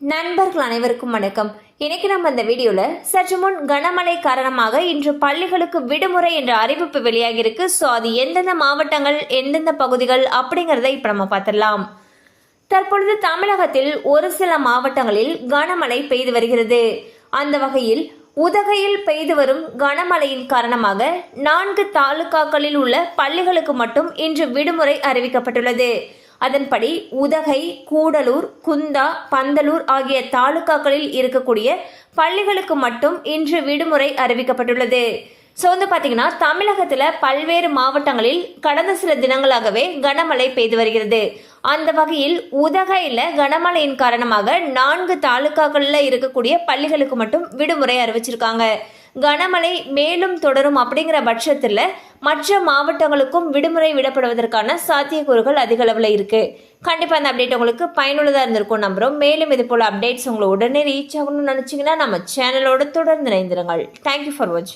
நண்பர்கள் அனைவருக்கும் வணக்கம். இன்னைக்கு நம்ம இந்த வீடியோல சற்று முன் கனமழை காரணமாக இன்று பள்ளிகளுக்கு விடுமுறை என்ற அறிவிப்பு வெளியாகியிருக்கு. ஸோ அது எந்தெந்த மாவட்டங்கள் எந்தெந்த பகுதிகள் அப்படிங்கிறத இப்போ நம்ம பார்த்துடலாம். தற்பொழுது தமிழகத்தில் ஒரு சில மாவட்டங்களில் கனமழை பெய்து வருகிறது. அந்த வகையில் உதகையில் பெய்து வரும் கனமழையின் காரணமாக நான்கு தாலுகாக்களில் உள்ள பள்ளிகளுக்கு மட்டும் இன்று விடுமுறை அறிவிக்கப்பட்டுள்ளது. அதன்படி உதகை கூடலூர் குந்தா பந்தலூர் ஆகிய தாலுகாக்களில் இருக்கக்கூடிய பள்ளிகளுக்கு மட்டும் இன்று விடுமுறை அறிவிக்கப்பட்டுள்ளது. ஸோ வந்து பார்த்தீங்கன்னா தமிழகத்தில் பல்வேறு மாவட்டங்களில் கடந்த சில தினங்களாகவே கனமழை பெய்து வருகிறது. அந்த வகையில் உதகையில் கனமழையின் காரணமாக நான்கு தாலுகாக்களில் இருக்கக்கூடிய பள்ளிகளுக்கு மட்டும் விடுமுறை அறிவிச்சிருக்காங்க. கனமழை மேலும் தொடரும் அப்படிங்கிற பட்சத்தில் மற்ற மாவட்டங்களுக்கும் விடுமுறை விடப்படுவதற்கான சாத்தியக்கூறுகள் அதிக அளவில் இருக்கு. கண்டிப்பாக அந்த அப்டேட் உங்களுக்கு பயனுள்ளதாக இருந்திருக்கும் நம்புகிறோம் மேலும் இது போல் அப்டேட்ஸ் உங்களை உடனே ரீச் ஆகணும்னு நினச்சிங்கன்னா நம்ம சேனலோடு தொடர்ந்து இணைந்திருங்கள். தேங்க்யூ ஃபார் வாட்சிங்